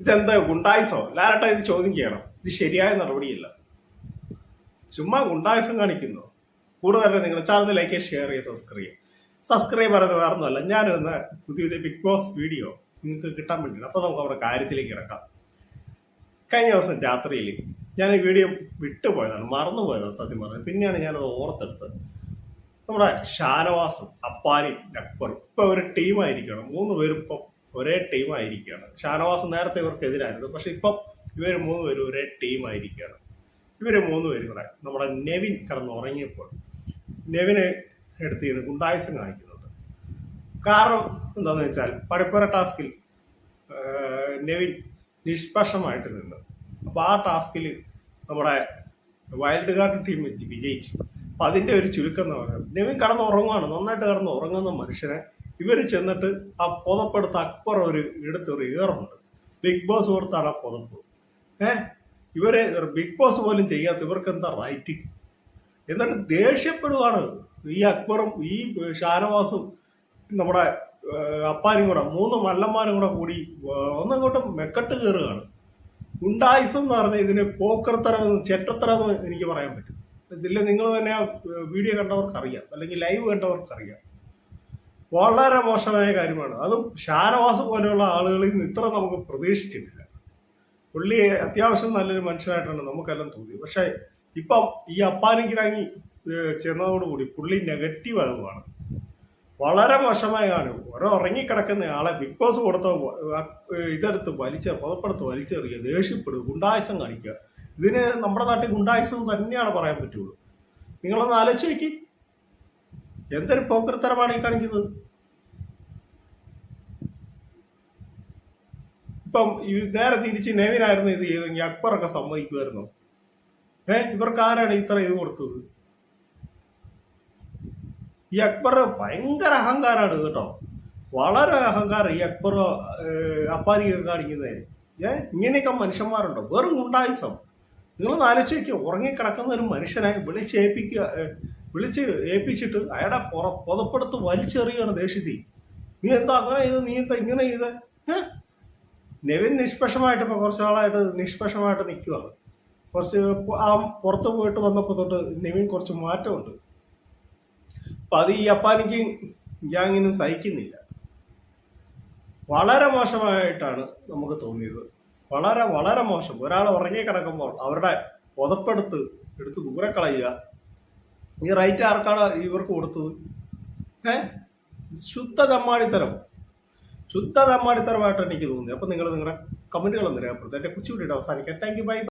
ഇതെന്താ ഗുണ്ടായുസോ? ലാലട്ട ഇത് ചോദ്യം ചെയ്യണം. ഇത് ശരിയായ നടപടിയല്ല. ചുമ്മാ ഗുണ്ടായുസം കാണിക്കുന്നു. കൂടുതൽ നിങ്ങൾ ചാനൽ ലൈക്ക് ഷെയർ ചെയ്യുക സബ്സ്ക്രൈബ് സബ്സ്ക്രൈബ് പറയുന്നത് വേറെ ഒന്നുമല്ല ഞാനിരുന്ന പുതിയ പുതിയ ബിഗ് ബോസ് വീഡിയോ നിങ്ങൾക്ക് കിട്ടാൻ വേണ്ടിയിട്ട് അപ്പോൾ നമുക്ക് അവരുടെ കാര്യത്തിലേക്ക് ഇറക്കാം കഴിഞ്ഞ ദിവസം രാത്രിയിൽ ഞാൻ ഈ വീഡിയോ വിട്ടുപോയതാണ് മറന്നുപോയതാണ് സത്യം പറഞ്ഞത് പിന്നെയാണ് ഞാനത് ഓർത്തെടുത്തത്. നമ്മുടെ ഷാനവാസും അപ്പാനും അക്ബറും ഇപ്പൊ ഒരു ടീമായിരിക്കണം മൂന്ന് പേരും ഇപ്പം ഒരേ ടീമായിരിക്കുകയാണ് ഷാനവാസ് നേരത്തെ ഇവർക്കെതിരായിരുന്നു. പക്ഷെ ഇപ്പം ഇവർ മൂന്ന് പേരും ഒരേ ടീമായിരിക്കുകയാണ് ഇവർ മൂന്ന് പേരും കൂടെ നമ്മുടെ നെവിൻ കടന്ന് ഉറങ്ങിയപ്പോൾ നെവിനെ എടുത്ത് ചെയ്ത് ഗുണ്ടായസം കാണിക്കുന്നുണ്ട്. കാരണം എന്താണെന്ന് വെച്ചാൽ പഠിപ്പുര ടാസ്കിൽ നെവിൻ നിഷ്പക്ഷമായിട്ട് നിന്ന്. അപ്പോൾ ആ ടാസ്കിൽ നമ്മുടെ വൈൽഡ് കാർഡ് ടീം വിജയിച്ചു. അപ്പം അതിന്റെ ഒരു ചുരുക്കം എന്ന് പറയുന്നത് നെവിൻ കടന്ന് ഉറങ്ങുവാണ് നന്നായിട്ട് കടന്ന് ഉറങ്ങുന്ന മനുഷ്യനെ ഇവർ ചെന്നിട്ട് ആ പുതപ്പെടുത്ത് അക്ബർ ഒരു എടുത്തൊരു ഏറുണ്ട്. ബിഗ് ബോസ് കൊടുത്താണ് ആ പുതപ്പ്. ഏഹ് ഇവരെ ബിഗ് ബോസ് പോലും ചെയ്യാത്ത ഇവർക്ക് എന്താ റൈറ്റ് എന്നിട്ട് ദേഷ്യപ്പെടുവാണ് ഈ അക്ബറും ഈ ഷാനവാസും നമ്മുടെ അപ്പാനും കൂടെ മൂന്ന് മല്ലന്മാരും കൂടെ കൂടി ഒന്നങ്ങോട്ടും മെക്കട്ട് കയറുകയാണ്. ഉണ്ടായിസം എന്ന് പറഞ്ഞാൽ ഇതിന് പോക്കർത്തരം ചെറ്റത്തരം എന്ന് എനിക്ക് പറയാൻ പറ്റും. ഇതിൽ നിങ്ങൾ തന്നെ ആ വീഡിയോ കണ്ടവർക്ക് അറിയാം അല്ലെങ്കിൽ ലൈവ് കണ്ടവർക്ക് അറിയാം വളരെ മോശമായ കാര്യമാണ്. അതും ഷാനവാസ് പോലെയുള്ള ആളുകളിൽ നിന്ന് ഇത്ര നമുക്ക് പ്രതീക്ഷിച്ചിട്ടില്ല. പുള്ളി അത്യാവശ്യം നല്ലൊരു മനുഷ്യനായിട്ടാണ് നമുക്കെല്ലാം തോന്നിയത്. പക്ഷേ ഇപ്പം ഈ അപ്പാനിക്കിറങ്ങി ചെന്നതോടുകൂടി പുള്ളി നെഗറ്റീവ് ആകുവാണ്. വളരെ മോശമായ കാണും ഓരോ ഉറങ്ങിക്കിടക്കുന്ന ആളെ ബിഗ് ബോസ് കൊടുത്ത ഇതെടുത്ത് വലിച്ച പുതപ്പെടുത്ത് വലിച്ചെറിയുക ദേഷ്യപ്പെടുക ഗുണ്ടായുസം കാണിക്കുക. ഇതിന് നമ്മുടെ നാട്ടിൽ ഗുണ്ടായുസം തന്നെയാണ് പറയാൻ പറ്റുള്ളൂ. നിങ്ങളൊന്ന് ആലോചിച്ച് നോക്കി. എന്തൊരു പോക്കൃത്തരമാണ് ഈ കാണിക്കുന്നത്? ഇപ്പം നേരെ തിരിച്ച് നെവിനായിരുന്നു ഇത് ചെയ്തെങ്കിൽ അക്ബറൊക്കെ സമ്മതിക്കുമായിരുന്നു? ഏ ഇവർക്ക് ആരാണ് ഇത്ര ഇത് കൊടുത്തത്? ഈ അക്ബർ ഭയങ്കര അഹങ്കാരാണ് കേട്ടോ. വളരെ അഹങ്കാരം ഈ അക്ബർ അപ്പാനിയൊക്കെ കാണിക്കുന്നത് ഏ ഇങ്ങനെയൊക്കെ മനുഷ്യന്മാരുണ്ടോ? വെറും ഗുണ്ടായുസം. നിങ്ങളൊന്ന് നോക്കിയോ ഉറങ്ങിക്കിടക്കുന്ന ഒരു മനുഷ്യനെ വിളിച്ച് ഏൽപ്പിക്കുക ഏ, വിളിച്ച് ഏൽപ്പിച്ചിട്ട് അയാളെ പുറ പുതപ്പെടുത്ത് വലിച്ചെറിയാണ് ദേഷ്യത്തി നീ എന്താ അങ്ങനെ ചെയ്ത് നീ എന്താ ഇങ്ങനെ ചെയ്ത് നെവിൻ നിഷ്പക്ഷമായിട്ട് ഇപ്പോൾ കുറച്ച് നാളായിട്ട് നിഷ്പക്ഷമായിട്ട് നിൽക്കുവാണ് കുറച്ച് ആ പുറത്ത് പോയിട്ട് വന്നപ്പോൾ തൊട്ട് നെവിൻ കുറച്ച് മാറ്റമുണ്ട്. അപ്പം അത് ഈ അപ്പാനിക്കും ഗ്യാങ്ങിനും സഹിക്കുന്നില്ല. വളരെ മോശമായിട്ടാണ് നമുക്ക് തോന്നിയത്. വളരെ വളരെ മോശം. ഒരാൾ ഉറങ്ങി കിടക്കുമ്പോൾ അവരുടെ പുതപ്പെടുത്ത് എടുത്ത് ദൂരെ കളയുക ഈ റൈറ്റ് ആർക്കാണ് ഇവർക്ക് കൊടുത്തത്? ഏ? ശുദ്ധ തമ്മാടിത്തരം. ശുദ്ധ തമ്മാടിത്തരമായിട്ടാണ് എനിക്ക് തോന്നിയത്. അപ്പം നിങ്ങൾ നിങ്ങളുടെ കമന്റുകളൊന്നും രേഖപ്പെടുത്തുക. എന്റെ കൊച്ചുകൂടിയിട്ട് അവസാനിക്കാം. Thank you bye